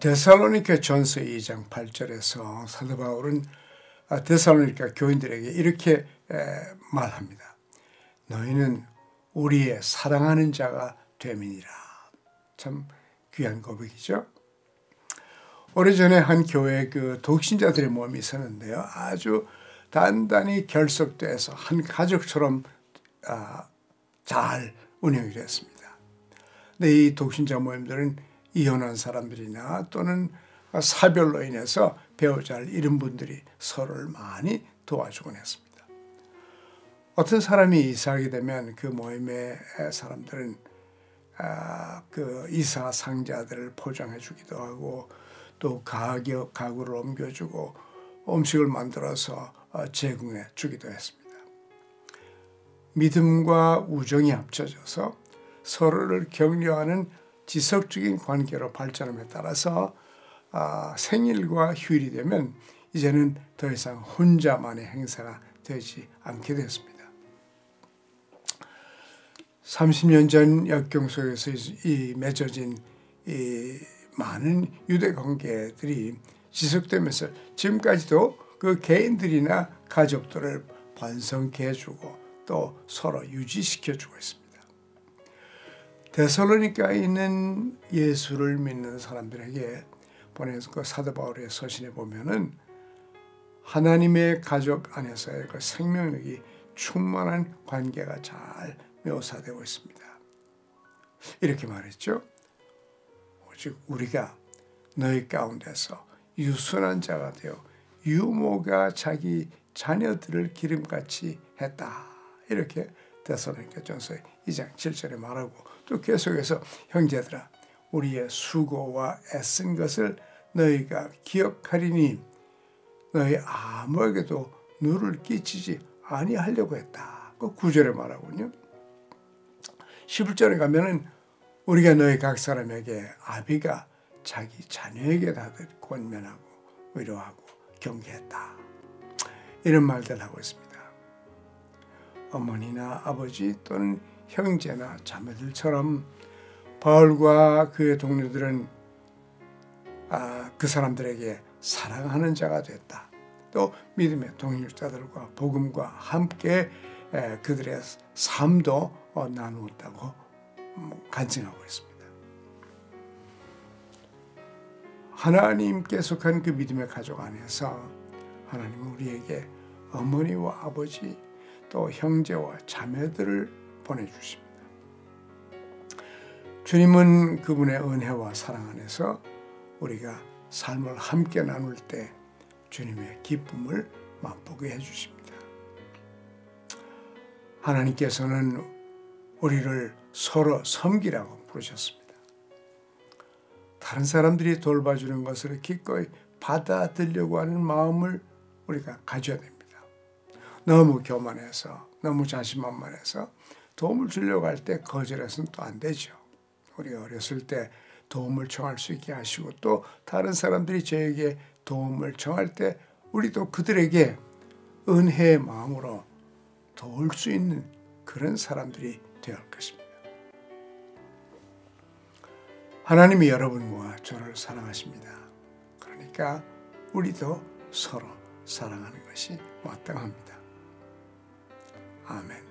데살로니가 전서 2장 8절에서 사도 바울은 데살로니가 교인들에게 이렇게 말합니다. 너희는 우리의 사랑하는 자가 됨이니라. 참 귀한 고백이죠. 오래전에 한 교회 그 독신자들의 모임이 있었는데요. 아주 단단히 결속돼서 한 가족처럼 아, 잘 운영이 됐습니다. 근데 이 독신자 모임들은 이혼한 사람들이나 또는 사별로 인해서 배우자를 잃은 분들이 서로를 많이 도와주곤 했습니다. 어떤 사람이 이사하게 되면 그 모임의 사람들은 아, 그 이사 상자들을 포장해 주기도 하고 또 가격 가구를 옮겨주고 음식을 만들어서 어, 제공해 주기도 했습니다. 믿음과 우정이 합쳐져서 서로를 격려하는 지속적인 관계로 발전함에 따라서 아, 생일과 휴일이 되면 이제는 더 이상 혼자만의 행사가 되지 않게 됐습니다. 30년 전 역경 속에서 이 맺어진 이 많은 유대 관계들이 지속되면서 지금까지도 그 개인들이나 가족들을 번성케 해주고 또 서로 유지시켜주고 있습니다. 데살로니카에 있는 예수를 믿는 사람들에게 보낸 그 사도 바울의 서신에 보면은 하나님의 가족 안에서의 그 생명력이 충만한 관계가 잘 묘사되고 있습니다. 이렇게 말했죠. 오직 우리가 너희 가운데서 유순한 자가 되어 유모가 자기 자녀들을 기름같이 했다. 이렇게 데살로니가 전서 2장 7절에 말하고 또 계속해서 형제들아 우리의 수고와 애쓴 것을 너희가 기억하리니 너희 아무에게도 누를 끼치지 아니하려고 했다. 그 구절에 말하군요. 11절에 가면은 우리가 너희 각 사람에게 아비가 자기 자녀에게 다들 권면하고 위로하고 경계했다. 이런 말들 하고 있습니다. 어머니나 아버지 또는 형제나 자매들처럼 바울과 그의 동료들은 아, 그 사람들에게 사랑하는 자가 됐다. 또 믿음의 동일자들과 복음과 함께 그들의 삶도 어, 나누었다고 음, 간증하고 있습니다. 하나님께 속한 그 믿음의 가족 안에서 하나님은 우리에게 어머니와 아버지 또 형제와 자매들을 보내주십니다. 주님은 그분의 은혜와 사랑 안에서 우리가 삶을 함께 나눌 때 주님의 기쁨을 맛보게 해주십니다. 하나님께서는 우리를 서로 섬기라고 부르셨습니다. 다른 사람들이 돌봐주는 것을 기꺼이 받아들려고 하는 마음을 우리가 가져야 됩니다. 너무 교만해서 너무 자신만만해서 도움을 주려고 할 때 거절해서는 또 안 되죠. 우리가 어렸을 때 도움을 청할 수 있게 하시고 또 다른 사람들이 저에게 도움을 청할 때 우리도 그들에게 은혜의 마음으로 도울 수 있는 그런 사람들이 되어야 할 것입니다. 하나님이 여러분과 저를 사랑하십니다. 그러니까 우리도 서로 사랑하는 것이 마땅합니다. 아멘.